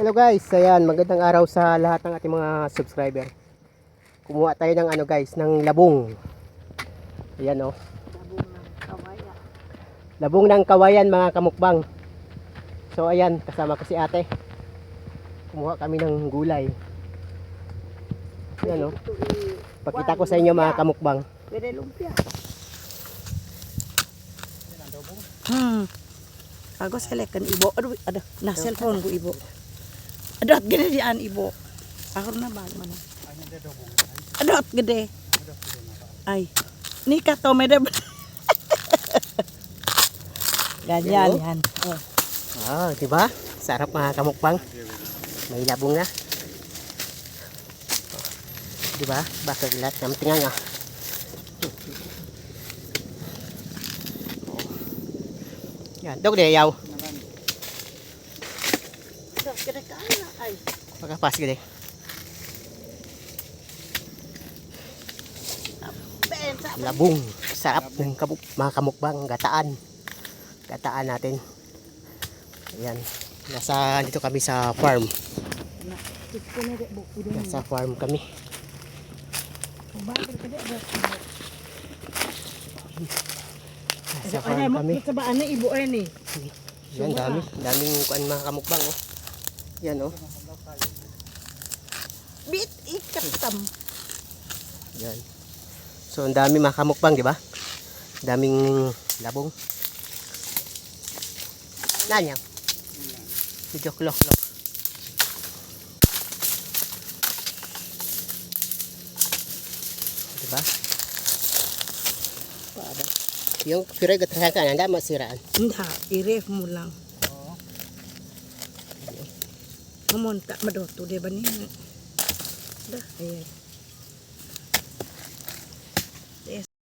Hello guys, ayan, magandang araw sa lahat ng ating mga subscriber. Kumuha tayo ng ano guys, ng labong. Ayan oh. Labong ng kawayan mga kamukbang. So ayan, kasama ko si ate. Kumuha kami ng gulay. Ayan oh. Pakita ko sa inyo mga kamukbang. Pwede lumpia. Hmm. Ako select kan ibo. Aduh, ada nah cellphone ko ibo. Aduh, at gede dian ibo. Ako na bag man. Aduh, at gede. Ay. Ni ka to mede. Ganyan yan. Oh. Ah, di ba? Sarap mga kamukbang. May labong na. Di ba? Baka lahat ng tinga nga. Yan, dog de yaw. Aduh, gede ka na ay. Pagkapas gede. Labong. Sarap ng kabuk, mga kamukbang. Gataan. Gataan natin. Ayan. Nasa dito kami sa farm. Nasa farm kami. Nasa farm kami. Sa baan na ay ni. Yan, dami. Daming kuan mga kamukbang, oh. Yan, oh. Bit ikatam. Yan. So, ang dami mga kamukbang, di ba? Daming labong. Nanya. Medyo klok-klok. Di ba? Yung piray gatrasan ka, hindi masiraan. Hindi, i-ref mo lang. Mamunta, madoto, di ba niya? Dah, ayan.